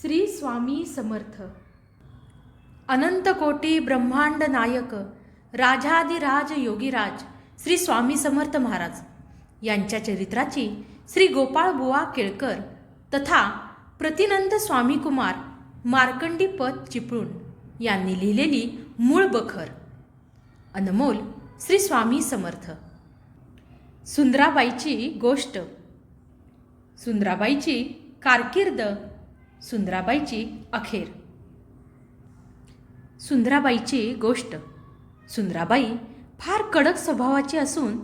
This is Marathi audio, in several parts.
श्री स्वामी समर्थ. अनंत कोटी ब्रह्मांड नायक राजाधिराज योगीराज श्री स्वामी समर्थ महाराज. यांच्या चरित्राची श्री गोपाळ बुवा केळकर तथा प्रतिनंद स्वामी कुमार मार्कंडी पद चिपळूण यांनी लिहिलेली मूळ बखर. अनमोल श्री स्वामी समर्थ. सुंदराबाईची गोष्ट. सुंदराबाईची कारकीर्द सुंदराबाईची अखेर. सुंदराबाईची गोष्ट. सुंदराबाई फार कडक स्वभावाची असून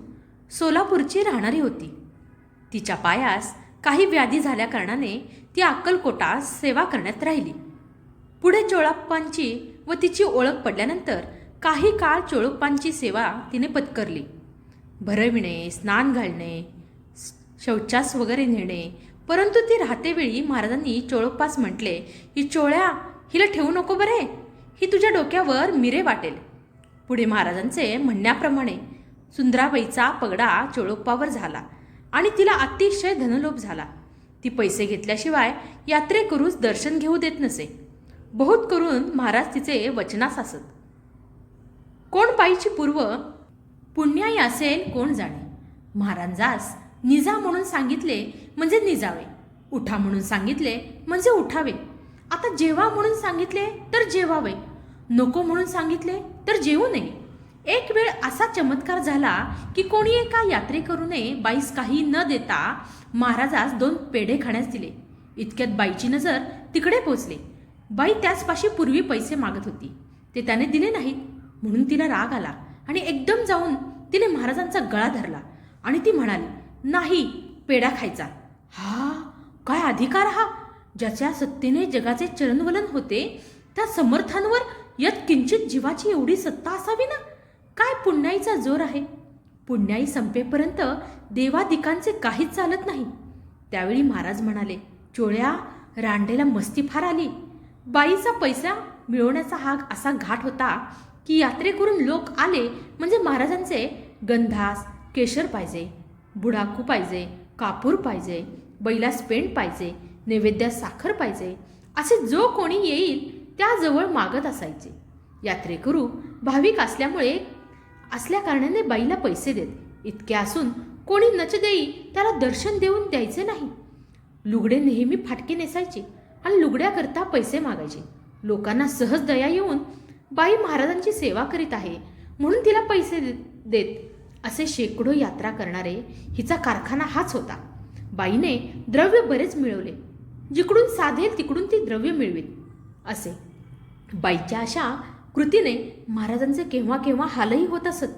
सोलापूरची राहणारी होती. तिच्या पायास काही व्याधी झाल्याकारणाने ती अक्कलकोटा सेवा करण्यात राहिली. पुढे चोळप्पांची व तिची ओळख पडल्यानंतर काही काळ चोळप्पांची सेवा तिने पत्करली. भरविणे स्नान घालणे शौचास वगैरे नेणे परंतु ती राहतेवेळी महाराजांनी चोळोपास म्हटले ही चोळ्या हिला ठेवू नको बरे. ही तुझ्या डोक्यावर मिरे वाटेल. पुढे महाराजांचे म्हणण्याप्रमाणे सुंदराबाईचा पगडा चोळोप्पावर झाला आणि तिला अतिशय धनलोभ झाला. ती पैसे घेतल्याशिवाय यात्रेकरूच दर्शन घेऊ देत नसे. बहुत करून महाराज तिचे वचनास असत कोण बाईची पूर्व? पुण्याई असेल कोण जाणे? महाराजास निजा म्हणून सांगितले म्हणजे निजावे. उठा म्हणून सांगितले म्हणजे उठावे. आता जेवा म्हणून सांगितले तर जेवावे. नको म्हणून सांगितले तर जेवू नये. एक वेळ असा चमत्कार झाला की कोणी एका यात्रेकरूने बाईस काही न देता महाराजास दोन पेढे खाण्यास दिले. इतक्यात बाईची नजर तिकडे पोचली. बाई त्याचपाशी पूर्वी पैसे मागत होती. ते त्याने दिले नाहीत. म्हणून तिला राग आला आणि एकदम जाऊन तिने महाराजांचा गळा धरला आणि ती म्हणाली नाही पेढा खायचा. हा? काय अधिकार हा? ज्याच्या सत्तेने जगाचे चरणवलन होते त्या समर्थांवर यात किंचित जीवाची एवढी सत्ता असावी ना? काय पुण्याईचा जोर आहे? पुण्याई संपेपर्यंत देवादिकांचे काहीच चालत नाही. त्यावेळी महाराज म्हणाले चोळ्या रांडेला मस्ती फार आली. बाईचा पैसा मिळवण्याचा हा असा घाट होता की यात्रेकरून लोक आले म्हणजे महाराजांचे गंधास केशर पाहिजे बुडाकू पाहिजे कापूर पाहिजे बैलास पेंड पाहिजे नैवेद्यात साखर पाहिजे असे जो कोणी येईल त्याजवळ मागत असायचे. यात्रेकरू भाविक असल्यामुळे असल्या कारणाने बाईला पैसे देत इतके असून कोणी नच देई त्याला दर्शन देऊन द्यायचे नाही. लुगडे नेहमी फाटके नेसायचे आणि लुगड्याकरता पैसे मागायचे. लोकांना सहज दया येऊन बाई महाराजांची सेवा करीत आहे म्हणून तिला पैसे देत असे शेकडो यात्रा करणारे हिचा कारखाना हाच होता. बाईने द्रव्य बरेच मिळवले. जिकडून साधेल तिकडून ती द्रव्य मिळवेल असे. बाईच्या अशा कृतीने महाराजांचे केव्हा केव्हा हालही होत असत.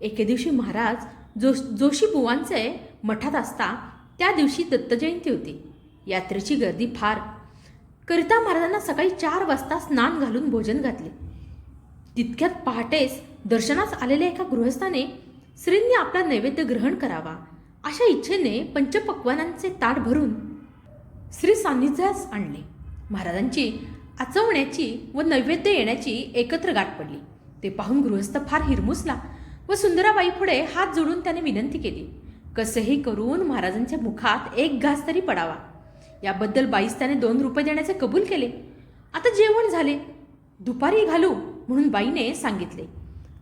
एके दिवशी महाराज जोश जोशी बुवांचे मठात असता त्या दिवशी दत्तजयंती होती. यात्रेची गर्दी फार. करिता महाराजांना सकाळी चार वाजता स्नान घालून भोजन घातले. तितक्यात पहाटेस दर्शनास आलेल्या एका गृहस्थाने श्रींनी आपला नैवेद्य ग्रहण करावा. अशा इच्छेने पंचपक्वानांचे ताट भरून श्री सान्निध्यास आणले. महाराजांची आचवण्याची व नैवेद्य येण्याची एकत्र गाठ पडली. ते पाहून गृहस्थ फार हिरमुसला व सुंदराबाई पुढे हात जोडून त्याने विनंती केली कसेही करून महाराजांच्या मुखात एक घास तरी पडावा. याबद्दल बाईस त्याने दोन रुपये देण्याचे कबूल केले. आता जेवण झाले. दुपारी घालू म्हणून बाईने सांगितले.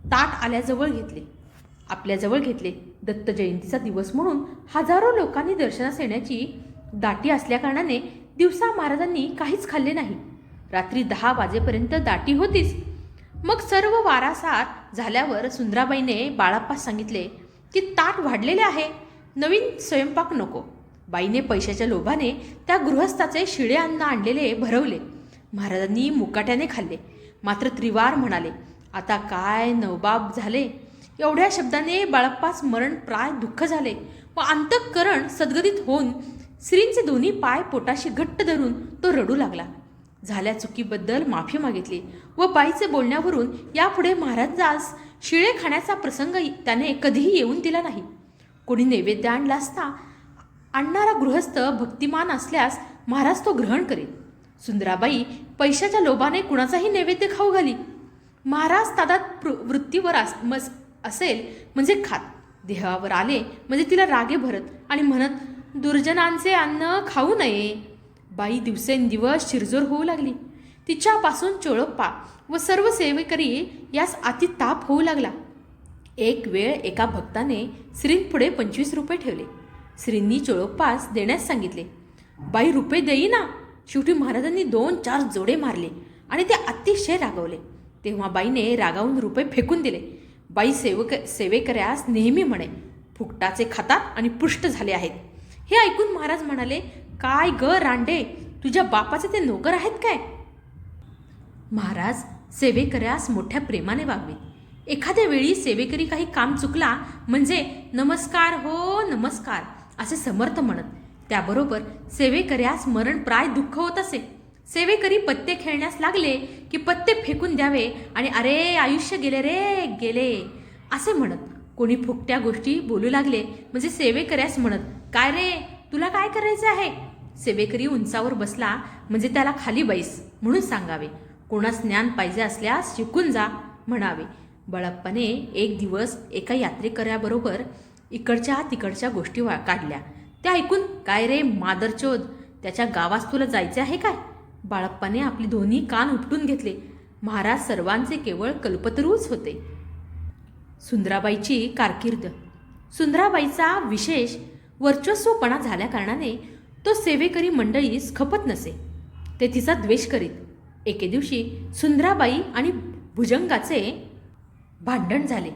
ताट आल्याजवळ घेतले. आपल्याजवळ घेतले. दत्त जयंतीचा दिवस म्हणून हजारो लोकांनी दर्शनास येण्याची दाटी असल्याकारणाने दिवसा महाराजांनी काहीच खाल्ले नाही. रात्री दहा वाजेपर्यंत दाटी होतीच. मग सर्व वारासार झाल्यावर सुंदराबाईने बाळाप्पास सांगितले की ताट वाढलेले आहे. नवीन स्वयंपाक नको. बाईने पैशाच्या लोभाने त्या गृहस्थाचे शिळे अन्न आणलेले भरवले. महाराजांनी मुकाट्याने खाल्ले. मात्र त्रिवार म्हणाले आता काय नवबाब झाले? एवढ्या शब्दाने बाळप्पास मरण प्राय दुःख झाले. व अंतःकरण सद्गदित होऊन श्रींचे दोन्ही पाय पोटाशी घट्ट धरून तो रडू लागला. झाल्या चुकीबद्दल माफी मागितली व बाईचे बोलण्यावरून यापुढे महाराजास शिळे खाण्याचा प्रसंग त्याने कधीही येऊन दिला नाही. कोणी नैवेद्य आणला असता आणणारा गृहस्थ भक्तिमान असल्यास महाराज तो ग्रहण करेल. सुंदराबाई पैशाच्या लोभाने कुणाचाही नैवेद्य खाऊ घाली. महाराज तादात वृत्तीवर अस मस असेल म्हणजे खात. देहावर आले म्हणजे तिला रागे भरत आणि म्हणत दुर्जनांचे अन्न खाऊ नये. बाई दिवसेंदिवस शिरजोर होऊ लागली. तिच्यापासून चोळप्पा व सर्व सेवेकरी यास अति ताप होऊ लागला. एक वेळ एका भक्ताने श्रींपुढे पंचवीस रुपये ठेवले. श्रींनी चोळप्पास देण्यास सांगितले बाई रुपये देईना. शेवटी महाराजांनी दोन चार जोडे मारले आणि ते अतिशय रागवले. तेव्हा बाईने रागावून रुपये फेकून दिले. बाई सेवक सेवेकऱ्यास नेहमी म्हणे फुकटाचे खातात आणि पुष्ट झाले आहेत. हे ऐकून महाराज म्हणाले काय ग रांडे तुझ्या बापाचे ते नोकर आहेत काय? महाराज सेवेकऱ्यास मोठ्या प्रेमाने वागवे. एखाद्या वेळी सेवेकरी काही काम चुकला म्हणजे नमस्कार हो नमस्कार असे समर्थ म्हणत. त्याबरोबर सेवेकऱ्यास मरण प्राय दुःख होत असे. सेवेकरी पत्ते खेळण्यास लागले की पत्ते फेकून द्यावे आणि अरे आयुष्य गेले रे गेले. असे म्हणत कोणी फुकट्या गोष्टी बोलू लागले. म्हणजे सेवेकऱ्यास म्हणत काय रे तुला काय करायचं आहे? सेवेकरी उंचावर बसला म्हणजे त्याला खाली बैस म्हणून सांगावे. कोणास ज्ञान पाहिजे असल्यास शिकून जा म्हणावे. बळप्पाने एक दिवस एका यात्रेकऱ्याबरोबर इकडच्या तिकडच्या गोष्टी वा काढल्या. त्या ऐकून काय रे मादरचोद त्याच्या गावास तुला जायचे आहे काय? बाळप्पाने आपली दोन्ही कान उपटून घेतले. महाराज सर्वांचे केवळ कल्पतरूच होते. सुंदराबाईची कारकीर्द. सुंदराबाईचा विशेष वर्चस्वपणा झाल्याकारणाने तो सेवेकरी मंडळीस खपत नसे. ते तिचा द्वेष करीत. एके दिवशी सुंदराबाई आणि भुजंगाचे भांडण झाले.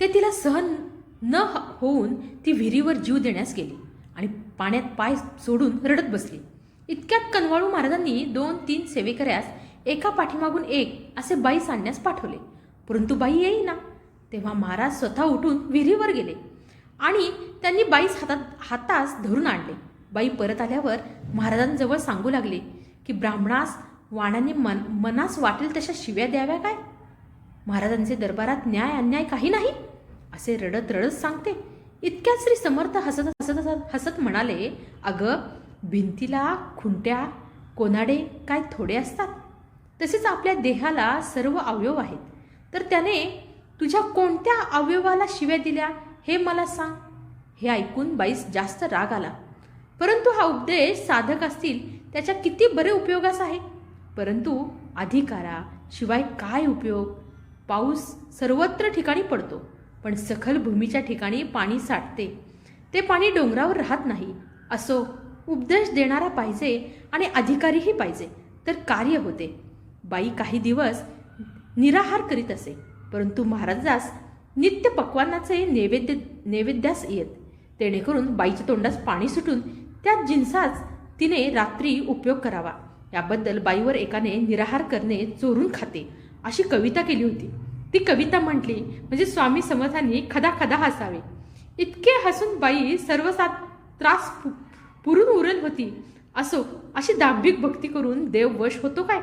ते तिला सहन न ह- होऊन ती विहिरीवर जीव देण्यास गेली आणि पाण्यात पाय सोडून रडत बसली. इतक्यात कनवाळू महाराजांनी दोन तीन सेवेकऱ्यास एका पाठीमागून एक असे बाई सांडण्यास पाठवले. परंतु बाई येईना. तेव्हा महाराज स्वतः उठून विहिरीवर गेले आणि त्यांनी बाईस हातात हातास धरून आणले. बाई परत आल्यावर महाराजांजवळ सांगू लागले की ब्राह्मणास वाणाने मन मनास वाटेल तशा शिव्या द्याव्या काय? महाराजांचे दरबारात न्याय अन्याय काही नाही? असे रडत रडत सांगते. इतक्यात श्री समर्थ हसत हसत हसत म्हणाले अगं भिंतीला खुंट्या कोनाडे काय थोडे असतात. तसेच आपल्या देहाला सर्व अवयव आहेत. तर त्याने तुझ्या कोणत्या अवयवाला शिव्या दिल्या हे मला सांग. हे ऐकून बाईस जास्त राग आला. परंतु हा उपदेश साधक असतील त्याच्या किती बरे उपयोगास आहे? परंतु अधिकारा शिवाय काय उपयोग? पाऊस सर्वत्र ठिकाणी पडतो पण सखल भूमीच्या ठिकाणी पाणी साठते. ते पाणी डोंगरावर राहत नाही. असो उपदेश देणारा पाहिजे आणि अधिकारीही पाहिजे तर कार्य होते. बाई काही दिवस निराहार करीत असे परंतु महाराजास नित्य पक्वानाचे नैवेद्य नैवेद्यास येत. जेणेकरून बाईच्या तोंडास पाणी सुटून त्या जिन्साच तिने रात्री उपयोग करावा. याबद्दल बाईवर एकाने निराहार करणे चोरून खाते अशी कविता केली होती. ती कविता म्हटली म्हणजे स्वामी समर्थांनी खदा खदा हसावे. इतके हसून बाई सर्वसात त्रास पुरून उरल होती. असो अशी दांभिक भक्ती करून देव वश होतो काय?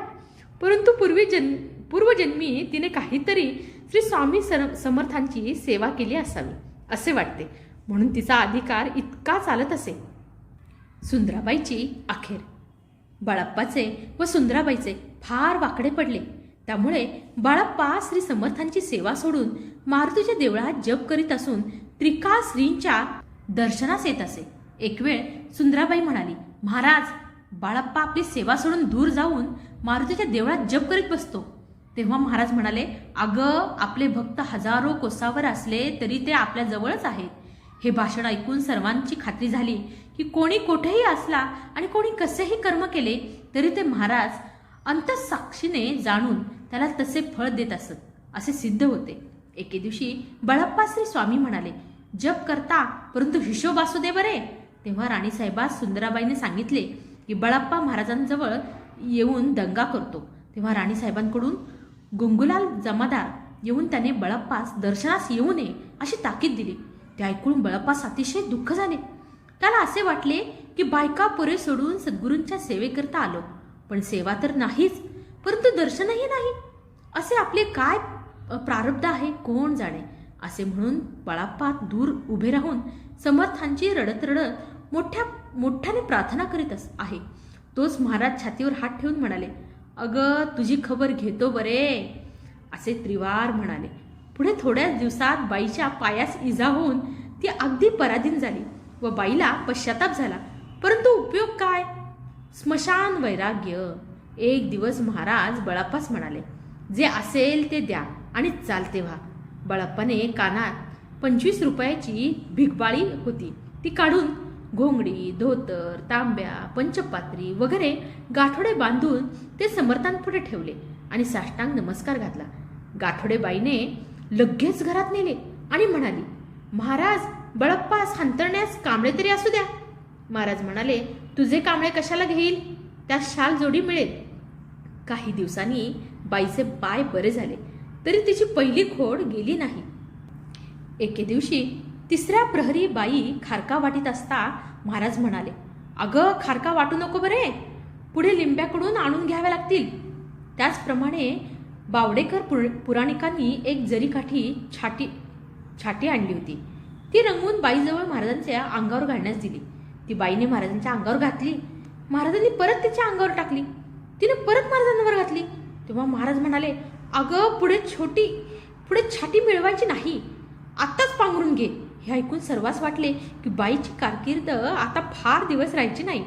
परंतु पूर्वी जन पूर्वजन्मी तिने काहीतरी श्री स्वामी सर समर्थांची सेवा केली असावी असे वाटते. म्हणून तिचा अधिकार इतका चालत असे. सुंदराबाईची अखेर. बाळप्पाचे व सुंदराबाईचे फार वाकडे पडले. त्यामुळे बाळप्पा श्री समर्थांची सेवा सोडून मारुतीच्या देवळात जप करीत असून त्रिका श्रींच्या दर्शनास येत असे. एक वेळ सुंदराबाई म्हणाली महाराज बाळप्पा आपली सेवा सोडून दूर जाऊन मारुतीच्या देवळात जप करीत बसतो. तेव्हा महाराज म्हणाले अगं आपले भक्त हजारो कोसावर असले तरी ते आपल्या जवळच आहेत. हे भाषण ऐकून सर्वांची खात्री झाली की कोणी कोठेही असला आणि कोणी कसेही कर्म केले तरी ते महाराज अंतसाक्षीने जाणून त्याला तसे फळ देत असत असे सिद्ध होते. एके दिवशी बळप्पा श्री स्वामी म्हणाले जप करता परंतु हिशोब असू दे बरे. तेव्हा राणीसाहेबास सुंदराबाईने सांगितले की बळाप्पा महाराजांजवळ येऊन दंगा करतो. तेव्हा राणीसाहेबांकडून गुंगुलाल जमादार येऊन त्याने बळप्पास दर्शनास येऊ नये अशी ताकीद दिली. ते ऐकून बळप्पास अतिशय दुःख झाले. त्याला असे वाटले की बायका पुरे सोडून सद्गुरूंच्या सेवेकरता आलो. पण सेवा तर नाहीच परंतु दर्शनही नाही. असे आपले काय प्रारब्ध आहे कोण जाणे? असे म्हणून बळाप्पा दूर उभे राहून समर्थांची रडत रडत मोठ्या मोठ्याने प्रार्थना करीत अस आहे. तोच महाराज छातीवर हात ठेवून म्हणाले अगं तुझी खबर घेतो बरे असे त्रिवार म्हणाले. पुढे थोड्याच दिवसात बाईच्या पायास इजा होऊन ती अगदी पराधीन झाली व बाईला पश्चाताप झाला. परंतु उपयोग काय? स्मशान वैराग्य. एक दिवस महाराज बळाप्पास म्हणाले जे असेल ते द्या आणि चालते व्हा. बळाप्पाने कानात पंचवीस रुपयाची भिकबाळी होती. ती काढून घोंगडी धोतर तांब्या पंचपात्री वगैरे गाठोडे बांधून ते समर्थांपुढे ठेवले आणि साष्टांग नमस्कार घातला. गाठोडेबाईने लगेच घरात नेले आणि म्हणाली महाराज बळप्पास सांतरण्यास कांबळे तरी असू द्या. महाराज म्हणाले तुझे कांबळे कशाला घेईल? त्यात शाल जोडी मिळेल. काही दिवसांनी बाईचे पाय बरे झाले तरी तिची पहिली खोड गेली नाही. एके दिवशी तिसऱ्या प्रहरी बाई खारका वाटीत असता महाराज म्हणाले अगं खारका वाटू नको बरे. पुढे लिंब्याकडून आणून घ्याव्या लागतील. त्याचप्रमाणे बावडेकर पुर पुराणिकांनी एक जरीकाठी छाटी छाटी आणली होती. ती रंगवून बाईजवळ महाराजांच्या अंगावर घालण्यास दिली. ती बाईने महाराजांच्या अंगावर घातली. महाराजांनी परत तिच्या अंगावर टाकली. तिने परत महाराजांवर घातली. तेव्हा महाराज म्हणाले अगं पुढे छोटी पुढे छाटी मिळवायची नाही. आत्ताच पांघरून घे. हे ऐकून सर्वांस वाटले की बाईची कारकीर्द आता फार दिवस राहायची नाही.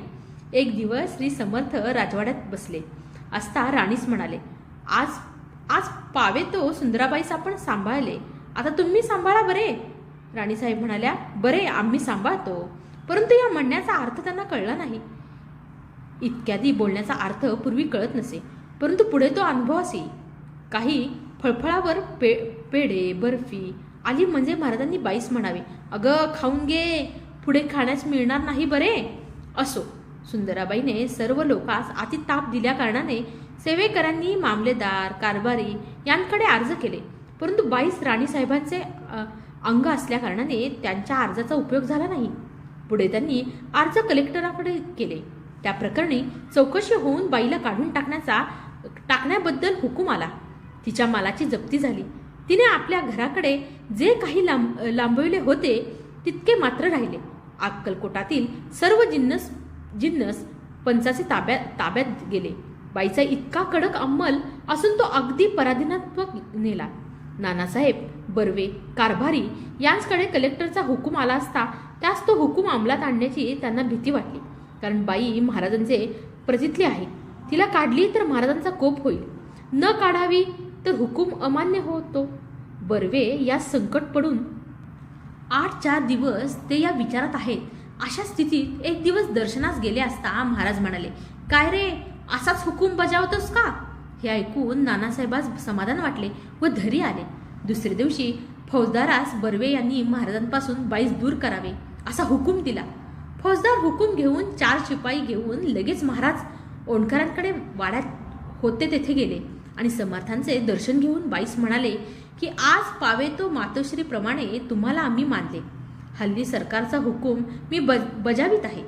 एक दिवस श्री समर्थ राजवाड्यात बसले. असता राणीस म्हणाले आज आज पावे तो सुंदराबाईस आपण सांभाळले. आता तुम्ही सांभाळा बरे. राणीसाहेब म्हणाल्या बरे आम्ही सांभाळतो. परंतु या म्हणण्याचा अर्थ त्यांना कळला नाही. इतक्यादी बोलण्याचा अर्थ पूर्वी कळत नसे परंतु पुढे तो अनुभव असे काही फळफळावर पे पेढे बर्फी आली म्हणजे महाराजांनी बाईस म्हणावे अगं खाऊन घे पुढे खाण्यास मिळणार नाही बरे. असो. सुंदराबाईने सर्व लोकांस अति ताप दिल्या कारणाने सेवेकरांनी मामलेदार कारभारी यांकडे अर्ज केले. परंतु बाईस राणीसाहेबांचे अंग असल्या कारणाने त्यांच्या अर्जाचा उपयोग झाला नाही. पुढे त्यांनी अर्ज कलेक्टराकडे केले. त्या प्रकरणी चौकशी होऊन बाईला काढून टाकण्याचा टाकण्याबद्दल हुकूम आला. तिच्या मालाची जप्ती झाली. तिने आपल्या घराकडे जे काही लांब लांबविले होते तितके मात्र राहिले. अक्कलकोटातील सर्व जिन्नस जिन्नस पंचाचे ताब्यात ताब्यात गेले. बाईचा इतका कडक अंमल असून तो अगदी पराधीनात्मक नेला. नानासाहेब बर्वे कारभारी यांचकडे कलेक्टरचा हुकूम आला असता त्यास तो हुकूम अंमलात आणण्याची त्यांना भीती वाटली. कारण बाई महाराजांचे प्रजितली आहे. तिला काढली तर महाराजांचा कोप होईल. न काढावी तर हुकूम अमान्य होतो. बर्वे या संकट पडून आठ चार दिवस ते या विचारात आहेत. अशा स्थितीत एक दिवस दर्शनास गेले असता महाराज म्हणाले काय रे असाच हुकूम बजावतोस का? हे ऐकून नानासाहेबास समाधान वाटले व धरी आले. दुसऱ्या दिवशी फौजदारास बर्वे यांनी महाराजांपासून बाईस दूर करावे असा हुकूम दिला. फौजदार हुकूम घेऊन चार शिपाई घेऊन लगेच महाराज ओणकरांकडे वाड्यात होते तेथे गेले आणि समर्थांचे दर्शन घेऊन बाईस म्हणाले की आज पावेतो मातोश्रीप्रमाणे तुम्हाला आम्ही मानले. हल्ली सरकारचा हुकूम मी ब बजावित आहे.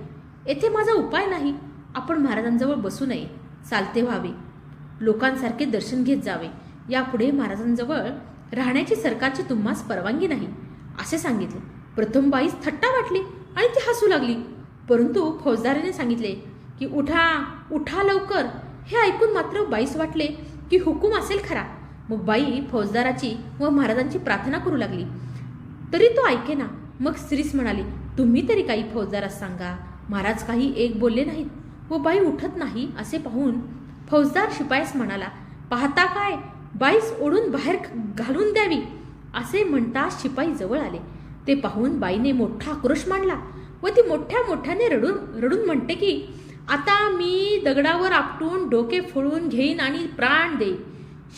येथे माझा उपाय नाही. आपण महाराजांजवळ बसू नये. चालते व्हावे. लोकांसारखे दर्शन घेत जावे. यापुढे महाराजांजवळ राहण्याची सरकारची तुम्हास परवानगी नाही असे सांगितले. प्रथम बाईस थट्टा वाटली आणि ती हसू लागली. परंतु फौजदाराने सांगितले की उठा उठा लवकर. हे ऐकून मात्र बाईस वाटले की हुकूम असेल खरा. मग बाई फौजदाराची व महाराजांची प्रार्थना करू लागली. तरी तो ऐके ना मग स्त्रीस म्हणाली तुम्ही तरी काही फौजदारास सांगा. महाराज काही एक बोलले नाहीत व बाई उठत नाही असे पाहून फौजदार शिपायस म्हणाला पाहता काय? बाईस ओढून बाहेर घालून द्यावी. असे म्हणता शिपाई जवळ आले. ते पाहून बाईने मोठा आक्रोश मांडला व ती मोठ्या मोठ्याने रडून रडून म्हणते की आता मी दगडावर आपटून डोके फोडून घेईन आणि प्राण देईन.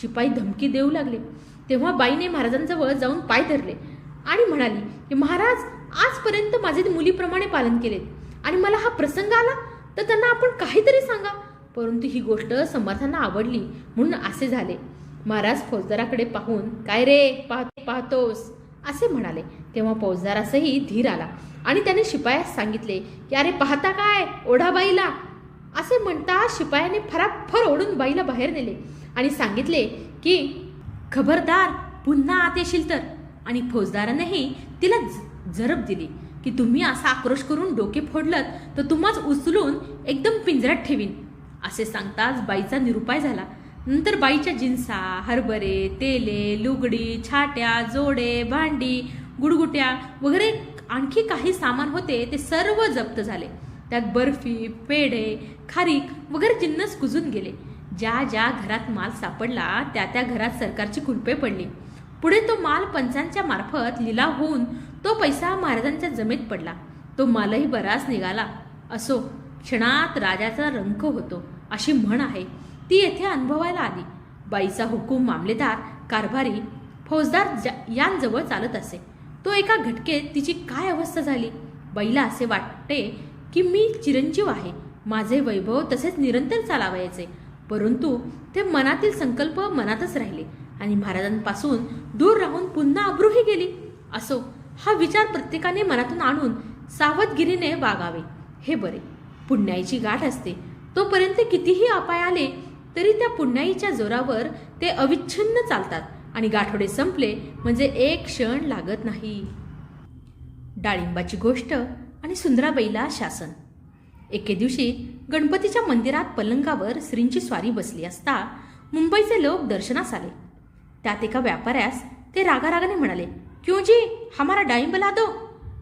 शिपाई धमकी देऊ लागले. तेव्हा बाईने महाराजांजवळ जाऊन पाय धरले आणि म्हणाली की महाराज आजपर्यंत माझे मुलीप्रमाणे पालन केले आणि मला हा प्रसंग आला तर त्यांना आपण काहीतरी सांगा. परंतु ही गोष्ट समर्थांना आवडली म्हणून असे झाले. महाराज फौजदाराकडे पाहून काय रे पाहतो पाहतोस? असे म्हणाले. तेव्हा फौजदारासही धीर आला आणि त्याने शिपायास सांगितले की अरे पाहता काय? ओढा बाईला. असे म्हणता शिपायाने फराफर ओढून बाईला बाहेर नेले. आणि सांगितले की खबरदार पुन्हा आत येशील तर. आणि फौजदारानेही तिला झरप जरब दिली की तुम्ही असा आक्रोश करून डोके फोडलत तर तुम्हाच उचलून एकदम पिंजऱ्यात ठेवीन. असे सांगताच बाईचा निरुपाय झाला. नंतर बाईच्या जिन्सा हरभरे तेले लुगडी छाट्या जोडे भांडी गुडगुट्या वगैरे आणखी काही सामान होते ते सर्व जप्त झाले. त्यात बर्फी पेढे खारीक वगैरे जिन्नस कुजून गेले. ज्या ज्या घरात माल सापडला त्या त्या घरात सरकारची कुलपे पडली. पुढे तो माल पंचांच्या मार्फत लिलाव होऊन तो पैसा महाराजांच्या जमेत पडला. तो मालही बराच निघाला. असो क्षणात राजाचा रंक होतो अशी म्हण आहे. ती येथे अनुभवायला आली. बाईचा हुकूम मामलेदार कारभारी फौजदार ज- यांजवळ चालत असे. तो एका घटकेत तिची काय अवस्था झाली? बाईला असे वाटते की मी चिरंजीव आहे. माझे वैभव तसेच निरंतर चालावायचे. परंतु ते मनातील संकल्प मनातच राहिले आणि महाराजांपासून दूर राहून पुन्हा अब्रूही गेली. असो हा विचार प्रत्येकाने मनातून आणून सावधगिरीने वागावे. हे बरे. पुण्याईची गाठ असते. तोपर्यंत कितीही अपाय आले तरी त्या पुण्याईच्या जोरावर ते अविच्छिन्न चालतात आणि गाठोडे संपले म्हणजे एक क्षण लागत नाही. डाळिंबाची गोष्ट आणि सुंदराबाईला शासन. एके दिवशी गणपतीच्या मंदिरात पलंगावर श्रींची स्वारी बसली असता मुंबईचे लोक दर्शनास आले. त्यात एका व्यापाऱ्यास ते रागारागाने म्हणाले क्यों जी हमारा डाळिंब ला दो.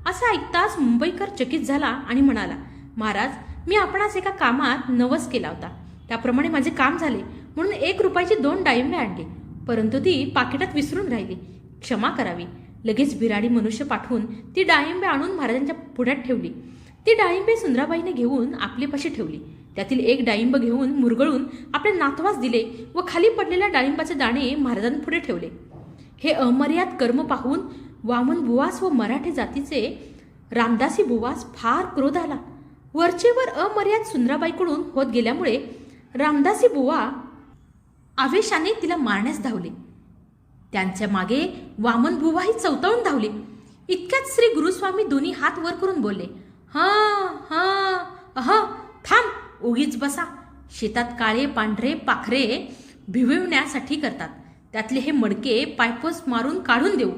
असं ऐकताच मुंबईकर चकित झाला आणि म्हणाला महाराज मी आपणास एका कामात नवस केला होता. त्याप्रमाणे माझे काम झाले म्हणून एक रुपयाची दोन डाळिंबे आणली. परंतु ती पाकिटात विसरून राहिली. क्षमा करावी. लगेच बिराडी मनुष्य पाठवून ती डाळिंबे आणून महाराजांच्या पुढ्यात ठेवली. ती डाळिंबे सुंदराबाईने घेऊन आपल्यापाशी ठेवली. त्यातील एक डाळिंब घेऊन मुरगळून आपले नातवास दिले व खाली पडलेल्या डाळिंबाचे दाणे महाराजांपुढे ठेवले. हे अमर्याद कर्म पाहून वामन बुवास व मराठी जातीचे रामदासी बुवास फार क्रोध आला. वरचेवर अमर्याद सुंदराबाईकडून होत गेल्यामुळे रामदासी बुवा आवेशाने तिला मारण्यास धावले. त्यांच्या मागे वामन बुवाही चवताळून धावले. इतक्यात श्री गुरुस्वामी दोन्ही हात वर करून बोलले हा हा अह थांब उगीच बसा. शेतात काळे पांढरे पाखरे भिवण्यासाठी करतात. त्यातले हे मडके पायपोस मारून काढून देऊ.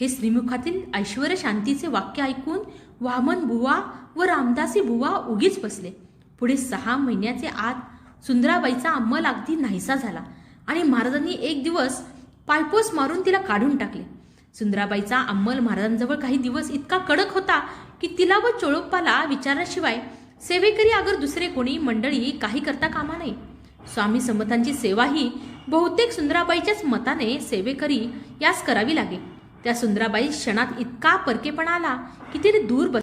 हे श्रीमुखातील ऐश्वर शांतीचे वाक्य ऐकून वामन बुवा व रामदासी बुवा उगीच बसले. पुढे सहा महिन्याचे आत सुंदराबाईचा अंमल अगदी नाहीसा झाला आणि महाराजांनी एक दिवस पायपोस मारून तिला काढून टाकले. सुंदराबाईचा अंमल महाराजांजवळ काही दिवस इतका कडक होता की तिला व चोळप्पाला विचारल्याशिवाय सेवेकरी अगर दुसरे कोणी मंडळी काही करता कामा नये. स्वामी समर्थांची सेवा ही बहुतेक सुंदराबाईच्याच मताने सेवेकरी यास करावी लागे. त्या सुंदराबाई क्षणात इतका परकेपणा आला की तिने दूर बस